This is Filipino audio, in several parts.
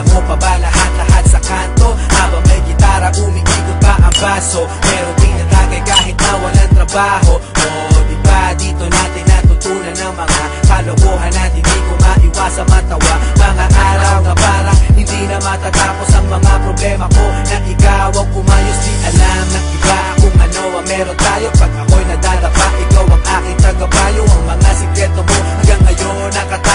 Alam mo pa ba lahat-lahat sa kanto? Habang may gitara umiikot pa ang baso. Pero tinatagay kahit na walang trabaho. Oh, di ba? Dito natin natutunan ng mga kalokohan At hindi ko maiwasa matawa. Mga araw na parang hindi na matatapos ang mga problema ko. Na ikaw ang umayos di alam ng iba Kung ano ang meron tayo. Pag ako'y nadadapa Ikaw ang aking tagabayo Ang mga sikreto mo hanggang ngayon nakatago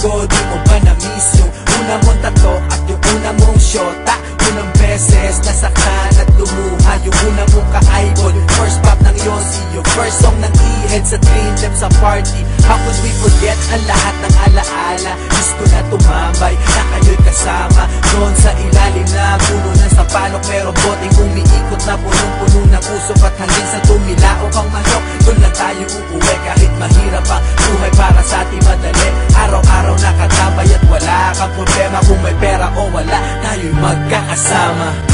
ko, di mo ba na-miss Yung una mong tato at yung una mong shota Unang beses nasaktan at lumuha Yung una mong ka-idol. First pop ng Yossi Yung first song ng E-head sa Dream Them sa party. How could we forget ang lahat ng alaala? Ko na tumambay na kayo'y kasama Doon sa ilalim na puno ng sapalok. Pero boting umiikot na punong-puno ng usok At hanggang sa tumilaok ang manok. Doon lang tayo uuwi kahit mahirap ang buhay Para sa ating madali Nakatabay at wala kang problema Kung may pera o wala tayo'y magkakasama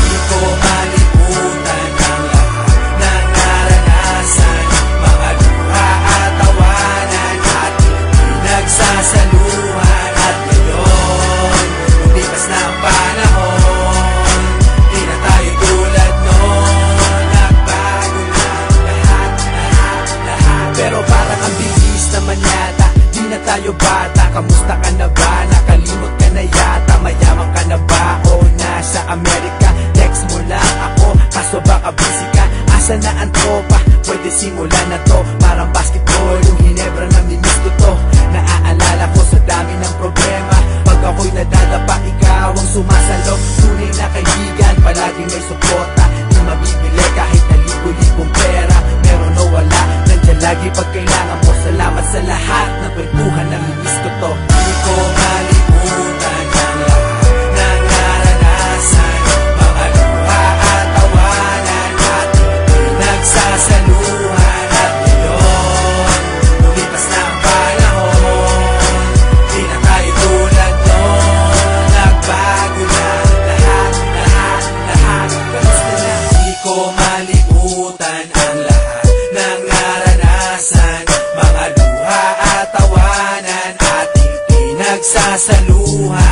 tropa? Pwede simulan na to, parang basketball Yung Hinebra na mimiss ko to. Naaalala ko sa dami ng problema. Pag ako'y nadadapa, ikaw ang sumasalo. Tunay na kaibigan, palaging may suporta malimutan ang lahat ng naranasan Mga luha at tawanan ating pinagsasaluhan